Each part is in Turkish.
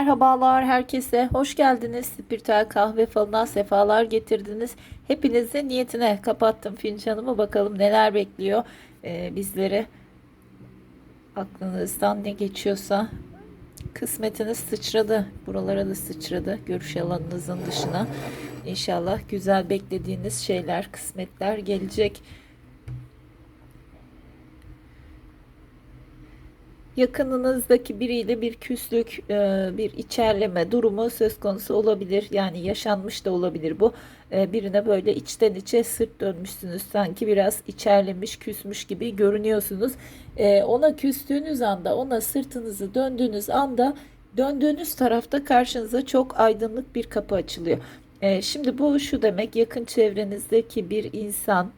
Merhabalar herkese, hoş geldiniz. Spiritüel kahve falına sefalar getirdiniz. Hepinizi niyetine kapattım fincanımı. Bakalım neler bekliyor ee, bizleri. Aklınızdan ne geçiyorsa kısmetiniz sıçradı. Buralara da sıçradı. Görüş alanınızın dışına. İnşallah güzel beklediğiniz şeyler, kısmetler gelecek. Yakınınızdaki biriyle bir küslük, e, bir içerleme durumu söz konusu olabilir. Yani yaşanmış da olabilir bu. E, Birine böyle içten içe sırt dönmüşsünüz. Sanki biraz içerlemiş, küsmüş gibi görünüyorsunuz. E, Ona küstüğünüz anda, ona sırtınızı döndüğünüz anda döndüğünüz tarafta karşınıza çok aydınlık bir kapı açılıyor. Şimdi bu şu demek yakın çevrenizdeki bir insan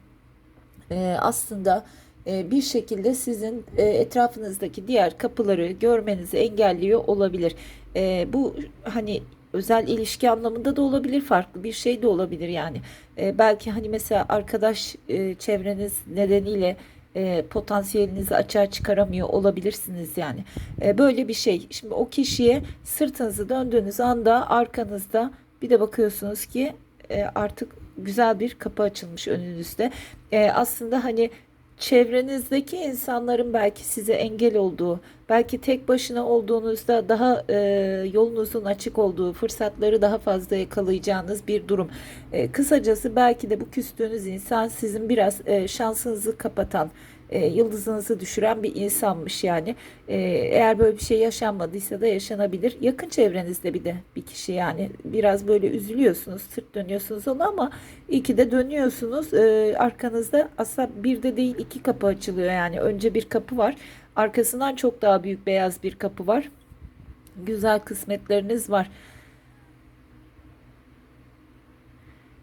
aslında e, bir şekilde sizin e, etrafınızdaki diğer kapıları görmenizi engelliyor olabilir. E, bu hani özel ilişki anlamında da olabilir, farklı bir şey de olabilir yani. E, belki hani mesela arkadaş e, çevreniz nedeniyle e, potansiyelinizi açığa çıkaramıyor olabilirsiniz yani. E, böyle bir şey. Şimdi o kişiye sırtınızı döndüğünüz anda arkanızda bir de bakıyorsunuz ki e, artık güzel bir kapı açılmış önünüzde. E, aslında hani çevrenizdeki insanların belki size engel olduğu, belki tek başına olduğunuzda daha e, yolunuzun açık olduğu, fırsatları daha fazla yakalayacağınız bir durum. E, kısacası belki de bu küstüğünüz insan sizin biraz e, şansınızı kapatan, e, yıldızınızı düşüren bir insanmış yani. E, eğer böyle bir şey yaşanmadıysa da yaşanabilir. Yakın çevrenizde bir de bir kişi yani biraz böyle üzülüyorsunuz, sırt dönüyorsunuz ona ama iyi ki de dönüyorsunuz. E, arkanızda aslında bir de değil iki kapı açılıyor yani. Önce bir kapı var. Arkasından çok daha büyük beyaz bir kapı var. Güzel kısmetleriniz var.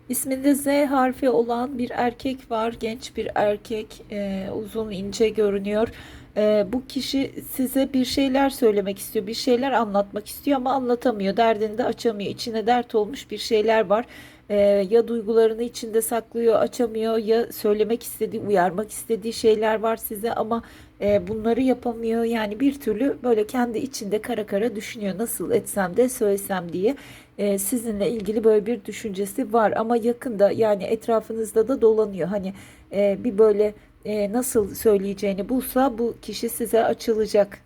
İsminde Z harfi olan bir erkek var. Genç bir erkek. e, uzun ince görünüyor. E, bu kişi size bir şeyler söylemek istiyor. Bir şeyler anlatmak istiyor ama anlatamıyor. Derdini de açamıyor. İçine dert olmuş bir şeyler var. E, ya duygularını içinde saklıyor, açamıyor. Ya söylemek istediği, uyarmak istediği şeyler var size ama e, bunları yapamıyor. Yani bir türlü böyle kendi içinde kara kara düşünüyor. Nasıl etsem de söylesem diye e, sizinle ilgili böyle bir düşüncesi var ama yakında yani etrafınızda da dolanıyor. Hani e, bir böyle e, nasıl söyleyeceğini bulsa bu kişi size açılacak.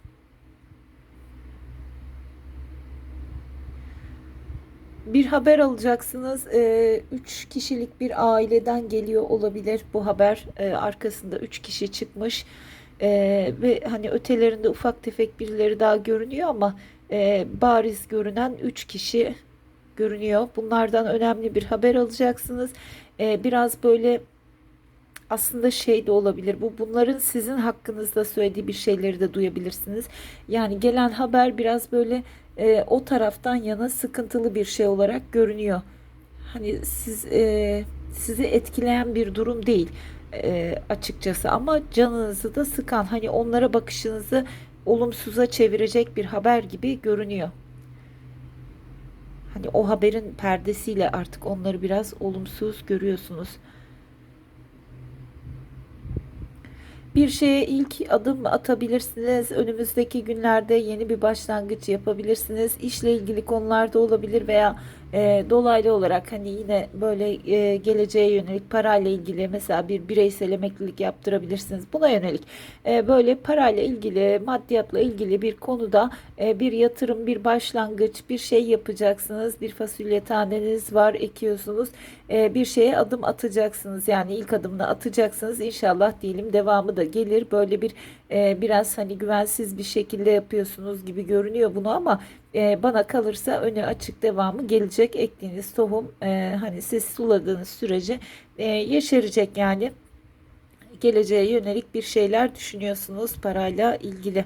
Bir haber alacaksınız. E, üç kişilik bir aileden geliyor olabilir bu haber. E, arkasında üç kişi çıkmış. E, ve hani ötelerinde ufak tefek birileri daha görünüyor ama e, bariz görünen üç kişi görünüyor. Bunlardan önemli bir haber alacaksınız. Ee, biraz böyle aslında şey de olabilir. Bu bunların sizin hakkınızda söylediği bir şeyleri de duyabilirsiniz. Yani gelen haber biraz böyle e, o taraftan yana sıkıntılı bir şey olarak görünüyor. Hani siz e, sizi etkileyen bir durum değil e, açıkçası ama canınızı da sıkan hani onlara bakışınızı olumsuza çevirecek bir haber gibi görünüyor. Hani o haberin perdesiyle artık onları biraz olumsuz görüyorsunuz. Bir şeye ilk adım atabilirsiniz. Önümüzdeki günlerde yeni bir başlangıç yapabilirsiniz. İşle ilgili konularda olabilir veya e, dolaylı olarak hani yine böyle e, geleceğe yönelik parayla ilgili mesela bir bireysel emeklilik yaptırabilirsiniz. Buna yönelik e, böyle parayla ilgili, maddiyatla ilgili bir konuda e, bir yatırım, bir başlangıç, bir şey yapacaksınız. Bir fasulye taneniz var, ekiyorsunuz. E, bir şeye adım atacaksınız. Yani ilk adımını atacaksınız. İnşallah diyelim devamı da gelir. Böyle bir e, biraz hani güvensiz bir şekilde yapıyorsunuz gibi görünüyor bunu ama e, bana kalırsa önü açık devamı gelecek. Ektiğiniz tohum e, hani siz suladığınız sürece e, yeşerecek yani geleceğe yönelik bir şeyler düşünüyorsunuz parayla ilgili.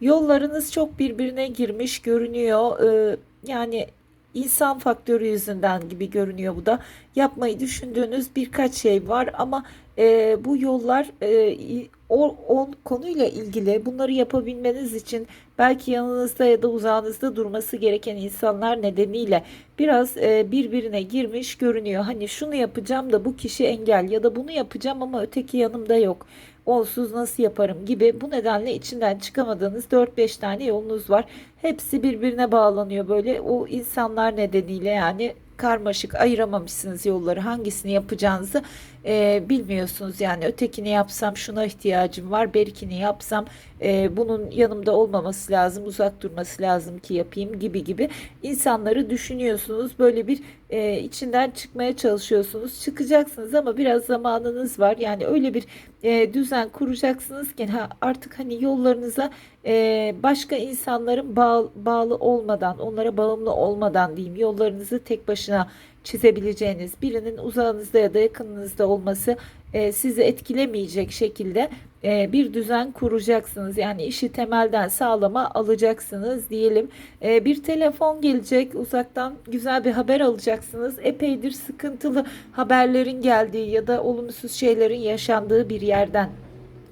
Yollarınız çok birbirine girmiş görünüyor. Ee, yani insan faktörü yüzünden gibi görünüyor bu da. Yapmayı düşündüğünüz birkaç şey var ama e, bu yollar e, o, o konuyla ilgili bunları yapabilmeniz için belki yanınızda ya da uzağınızda durması gereken insanlar nedeniyle biraz e, birbirine girmiş görünüyor. Hani şunu yapacağım da bu kişi engel ya da bunu yapacağım ama öteki yanımda yok. Onsuz nasıl yaparım gibi bu nedenle içinden çıkamadığınız 4-5 tane yolunuz var. Hepsi birbirine bağlanıyor böyle o insanlar nedeniyle yani karmaşık ayıramamışsınız yolları hangisini yapacağınızı e, bilmiyorsunuz yani ötekini yapsam şuna ihtiyacım var berikini yapsam e, bunun yanımda olmaması lazım uzak durması lazım ki yapayım gibi gibi insanları düşünüyorsunuz. Böyle bir e, içinden çıkmaya çalışıyorsunuz. Çıkacaksınız ama biraz zamanınız var. Yani öyle bir e, düzen kuracaksınız ki ha, artık hani yollarınıza e, başka insanların bağ, bağlı olmadan onlara bağımlı olmadan diyeyim yollarınızı tek başına çizebileceğiniz birinin uzağınızda ya da yakınınızda olması e, sizi etkilemeyecek şekilde e, bir düzen kuracaksınız. Yani işi temelden sağlama alacaksınız diyelim. E, bir telefon gelecek uzaktan güzel bir haber alacaksınız. Epeydir sıkıntılı haberlerin geldiği ya da olumsuz şeylerin yaşandığı bir yerden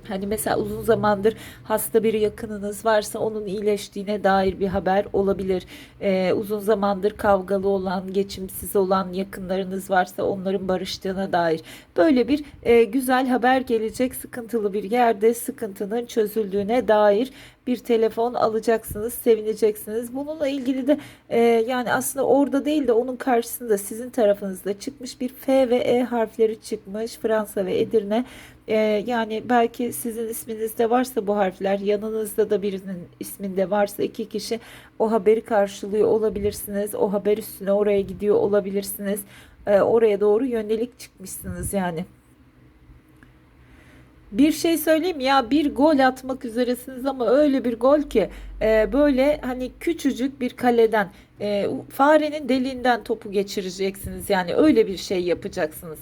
Hani mesela uzun zamandır hasta bir yakınınız varsa onun iyileştiğine dair bir haber olabilir. Ee, uzun zamandır kavgalı olan, geçimsiz olan yakınlarınız varsa onların barıştığına dair. Böyle bir e, güzel haber gelecek sıkıntılı bir yerde sıkıntının çözüldüğüne dair bir telefon alacaksınız, sevineceksiniz. Bununla ilgili de e, yani aslında orada değil de onun karşısında sizin tarafınızda çıkmış bir F ve E harfleri çıkmış Fransa ve Edirne. E, yani belki sizin isminizde varsa bu harfler, yanınızda da birinin isminde varsa iki kişi o haberi karşılıyor olabilirsiniz. O haber üstüne oraya gidiyor olabilirsiniz. E, oraya doğru yönelik çıkmışsınız yani. Bir şey söyleyeyim ya bir gol atmak üzeresiniz ama öyle bir gol ki e, böyle hani küçücük bir kaleden e, farenin deliğinden topu geçireceksiniz. Yani öyle bir şey yapacaksınız.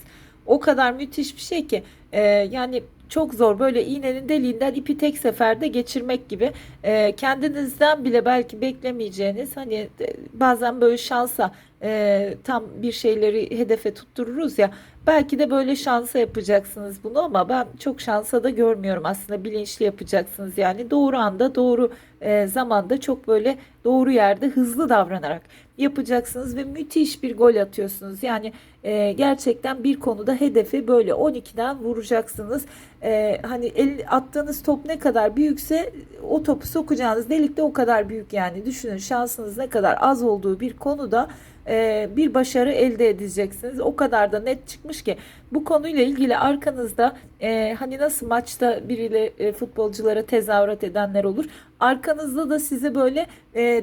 O kadar müthiş bir şey ki e, yani çok zor. Böyle iğnenin deliğinden ipi tek seferde geçirmek gibi. E, kendinizden bile belki beklemeyeceğiniz hani e, bazen böyle şansa e, tam bir şeyleri hedefe tuttururuz ya belki de böyle şansa yapacaksınız bunu ama ben çok şansa da görmüyorum. Aslında bilinçli yapacaksınız yani. Doğru anda doğru e, zamanda çok böyle doğru yerde hızlı davranarak yapacaksınız ve müthiş bir gol atıyorsunuz. Yani e, gerçekten bir konuda hedefi böyle 12'den vuracaksınız. E, hani el, attığınız top ne kadar büyükse o topu sokacağınız delik de o kadar büyük yani. Düşünün şansınız ne kadar az olduğu bir konuda e, bir başarı elde edeceksiniz. O kadar da net çıkmış ki bu konuyla ilgili arkanızda e, hani nasıl maçta biriyle e, futbolculara tezahürat edenler olur. Arkanızda da sizi böyle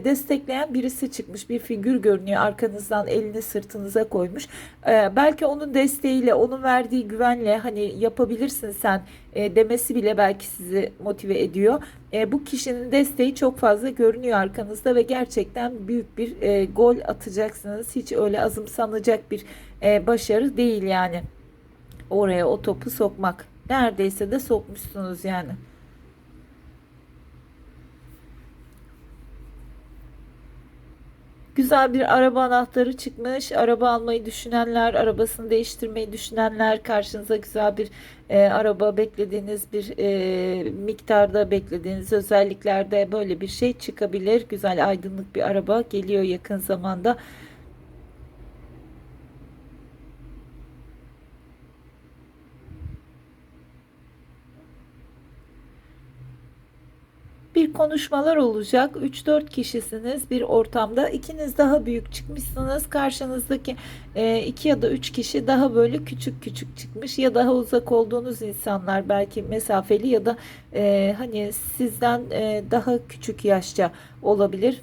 destekleyen birisi çıkmış. Bir figür görünüyor. Arkanızdan elini sırtınıza koymuş. Belki onun desteğiyle, onun verdiği güvenle hani yapabilirsin sen demesi bile belki sizi motive ediyor. E, bu kişinin desteği çok fazla görünüyor arkanızda ve gerçekten büyük bir e, gol atacaksınız. Hiç öyle azımsanacak bir e, başarı değil yani. Oraya o topu sokmak. Neredeyse de sokmuşsunuz yani. Güzel bir araba anahtarı çıkmış. Araba almayı düşünenler, arabasını değiştirmeyi düşünenler, karşınıza güzel bir e, araba beklediğiniz bir e, miktarda beklediğiniz özelliklerde böyle bir şey çıkabilir. Güzel aydınlık bir araba geliyor yakın zamanda. Bir konuşmalar olacak. 3-4 kişisiniz bir ortamda. İkiniz daha büyük çıkmışsınız. Karşınızdaki e, iki ya da üç kişi daha böyle küçük küçük çıkmış ya daha uzak olduğunuz insanlar belki mesafeli ya da e, hani sizden e, daha küçük yaşça olabilir.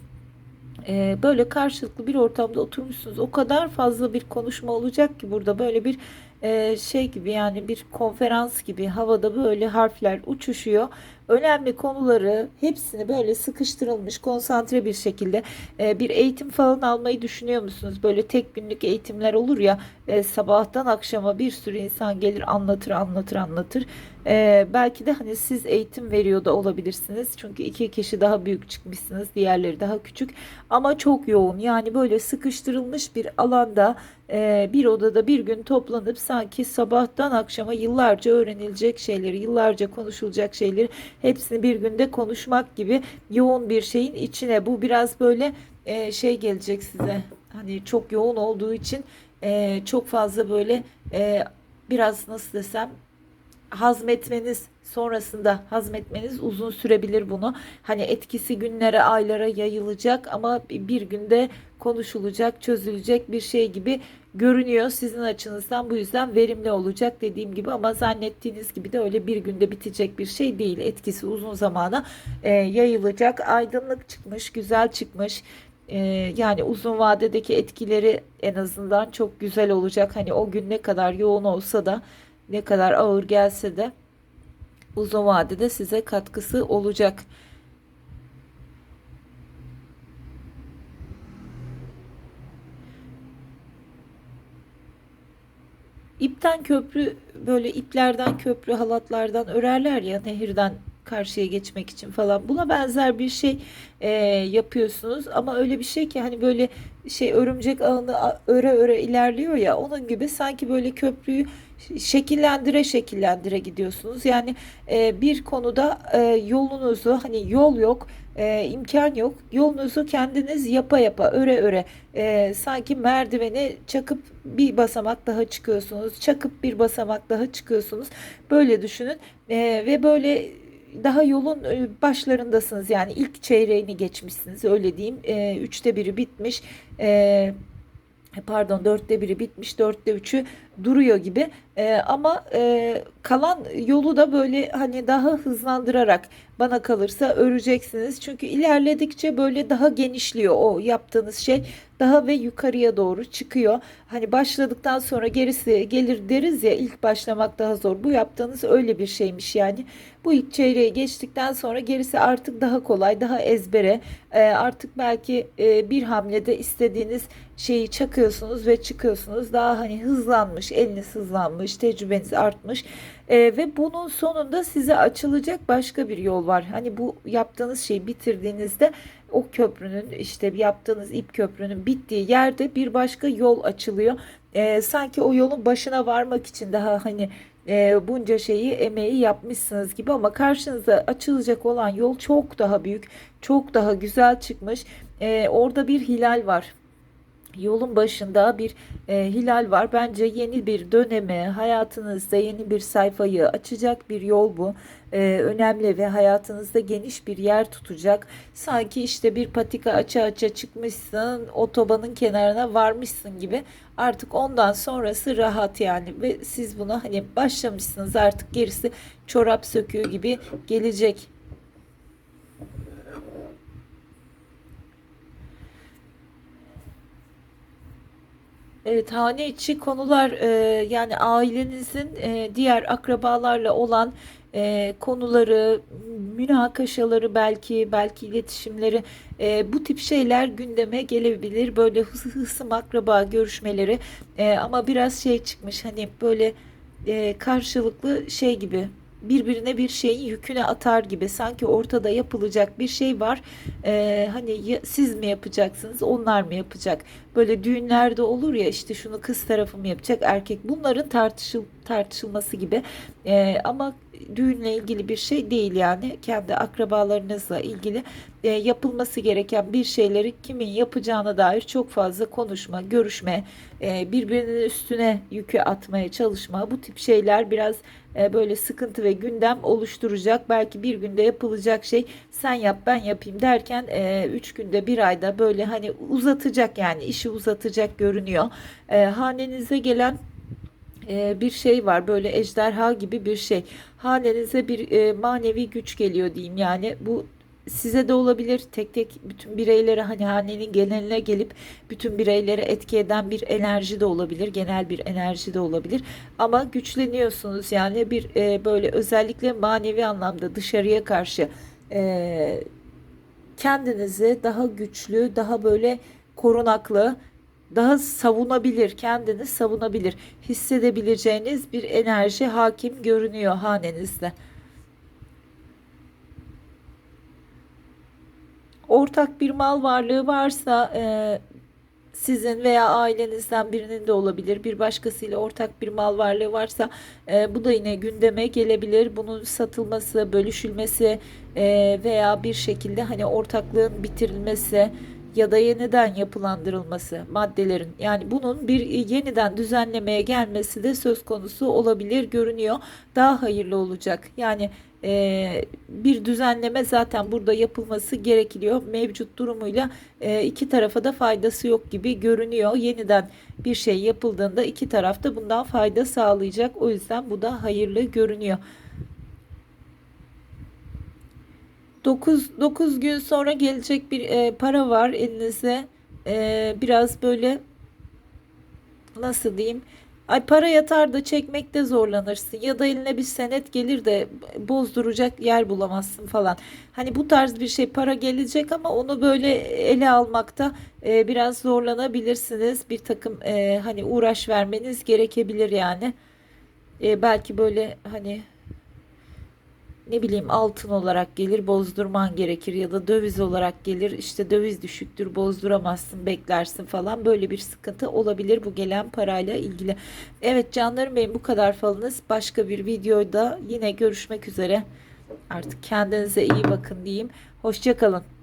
E, böyle karşılıklı bir ortamda oturmuşsunuz. O kadar fazla bir konuşma olacak ki burada böyle bir e, şey gibi yani bir konferans gibi havada böyle harfler uçuşuyor önemli konuları hepsini böyle sıkıştırılmış konsantre bir şekilde e, bir eğitim falan almayı düşünüyor musunuz? Böyle tek günlük eğitimler olur ya e, sabahtan akşama bir sürü insan gelir anlatır anlatır anlatır. E, belki de hani siz eğitim veriyor da olabilirsiniz. Çünkü iki kişi daha büyük çıkmışsınız diğerleri daha küçük ama çok yoğun yani böyle sıkıştırılmış bir alanda e, bir odada bir gün toplanıp sanki sabahtan akşama yıllarca öğrenilecek şeyleri, yıllarca konuşulacak şeyleri hepsini bir günde konuşmak gibi yoğun bir şeyin içine bu biraz böyle e, şey gelecek size. Hani çok yoğun olduğu için e, çok fazla böyle e, biraz nasıl desem hazmetmeniz sonrasında hazmetmeniz uzun sürebilir bunu. Hani etkisi günlere, aylara yayılacak ama bir günde konuşulacak, çözülecek bir şey gibi görünüyor sizin açınızdan. Bu yüzden verimli olacak dediğim gibi ama zannettiğiniz gibi de öyle bir günde bitecek bir şey değil. Etkisi uzun zamana e, yayılacak. Aydınlık çıkmış, güzel çıkmış. E, yani uzun vadedeki etkileri en azından çok güzel olacak. Hani o gün ne kadar yoğun olsa da ne kadar ağır gelse de uzun vadede size katkısı olacak. İpten köprü böyle iplerden köprü halatlardan örerler ya nehirden karşıya geçmek için falan. Buna benzer bir şey e, yapıyorsunuz ama öyle bir şey ki hani böyle şey örümcek ağını öre öre ilerliyor ya onun gibi sanki böyle köprüyü şekillendire şekillendire gidiyorsunuz. Yani e, bir konuda e, yolunuzu hani yol yok e, imkan yok. Yolunuzu kendiniz yapa yapa öre öre e, sanki merdiveni çakıp bir basamak daha çıkıyorsunuz. Çakıp bir basamak daha çıkıyorsunuz. Böyle düşünün E, ve böyle daha yolun e, başlarındasınız yani ilk çeyreğini geçmişsiniz öyle diyeyim. E, üçte biri bitmiş. E, pardon dörtte biri bitmiş dörtte üçü duruyor gibi Ee, ama e, kalan yolu da böyle hani daha hızlandırarak bana kalırsa öreceksiniz. Çünkü ilerledikçe böyle daha genişliyor o yaptığınız şey. Daha ve yukarıya doğru çıkıyor. Hani başladıktan sonra gerisi gelir deriz ya ilk başlamak daha zor. Bu yaptığınız öyle bir şeymiş yani. Bu ilk çeyreği geçtikten sonra gerisi artık daha kolay daha ezbere. Ee, artık belki e, bir hamlede istediğiniz şeyi çakıyorsunuz ve çıkıyorsunuz. Daha hani hızlanmış, eliniz hızlanmış, tecrübeniz artmış. Ee, ve bunun sonunda size açılacak başka bir yol var. Hani bu yaptığınız şeyi bitirdiğinizde o köprünün işte yaptığınız ip köprünün bittiği yerde bir başka yol açılıyor. Ee, sanki o yolun başına varmak için daha hani e, bunca şeyi emeği yapmışsınız gibi ama karşınıza açılacak olan yol çok daha büyük, çok daha güzel çıkmış. Ee, orada bir hilal var yolun başında bir e, hilal var. Bence yeni bir döneme, hayatınızda yeni bir sayfayı açacak bir yol bu. E, önemli ve hayatınızda geniş bir yer tutacak. Sanki işte bir patika aça aça çıkmışsın, otobanın kenarına varmışsın gibi. Artık ondan sonrası rahat yani ve siz buna hani başlamışsınız artık gerisi çorap söküğü gibi gelecek. Evet, hane içi konular e, yani ailenizin e, diğer akrabalarla olan e, konuları, münakaşaları belki belki iletişimleri e, bu tip şeyler gündeme gelebilir. Böyle hıs hısım akraba görüşmeleri E, ama biraz şey çıkmış hani böyle e, karşılıklı şey gibi birbirine bir şeyin yüküne atar gibi sanki ortada yapılacak bir şey var. Ee, hani siz mi yapacaksınız, onlar mı yapacak? Böyle düğünlerde olur ya işte şunu kız tarafı mı yapacak, erkek. Bunların tartışıl tartışılması gibi. Ee, ama düğünle ilgili bir şey değil yani kendi akrabalarınızla ilgili e, yapılması gereken bir şeyleri kimin yapacağına dair çok fazla konuşma, görüşme, e, birbirinin üstüne yükü atmaya çalışma bu tip şeyler biraz e, böyle sıkıntı ve gündem oluşturacak. Belki bir günde yapılacak şey sen yap ben yapayım derken e, üç günde bir ayda böyle hani uzatacak yani işi uzatacak görünüyor. E, hanenize gelen e, bir şey var böyle ejderha gibi bir şey. Hanenize bir e, manevi güç geliyor diyeyim yani. Bu size de olabilir. Tek tek bütün bireylere hani hanenin geneline gelip bütün bireylere etki eden bir enerji de olabilir genel bir enerji de olabilir. Ama güçleniyorsunuz yani bir e, böyle özellikle manevi anlamda dışarıya karşı e, kendinizi daha güçlü daha böyle korunaklı daha savunabilir, kendini savunabilir, hissedebileceğiniz bir enerji hakim görünüyor hanenizde. Ortak bir mal varlığı varsa e, sizin veya ailenizden birinin de olabilir. Bir başkasıyla ortak bir mal varlığı varsa e, bu da yine gündeme gelebilir. Bunun satılması, bölüşülmesi e, veya bir şekilde hani ortaklığın bitirilmesi ya da yeniden yapılandırılması maddelerin yani bunun bir yeniden düzenlemeye gelmesi de söz konusu olabilir görünüyor. Daha hayırlı olacak. Yani e, bir düzenleme zaten burada yapılması gerekiliyor. Mevcut durumuyla e, iki tarafa da faydası yok gibi görünüyor. Yeniden bir şey yapıldığında iki taraf da bundan fayda sağlayacak. O yüzden bu da hayırlı görünüyor. 9 9 gün sonra gelecek bir e, para var elinize. E, biraz böyle nasıl diyeyim? Ay para yatar da çekmekte zorlanırsın ya da eline bir senet gelir de bozduracak yer bulamazsın falan. Hani bu tarz bir şey para gelecek ama onu böyle ele almakta e, biraz zorlanabilirsiniz. Bir takım e, hani uğraş vermeniz gerekebilir yani. E, belki böyle hani ne bileyim altın olarak gelir bozdurman gerekir ya da döviz olarak gelir. İşte döviz düşüktür bozduramazsın beklersin falan. Böyle bir sıkıntı olabilir bu gelen parayla ilgili. Evet canlarım benim bu kadar falınız. Başka bir videoda yine görüşmek üzere. Artık kendinize iyi bakın diyeyim. Hoşçakalın.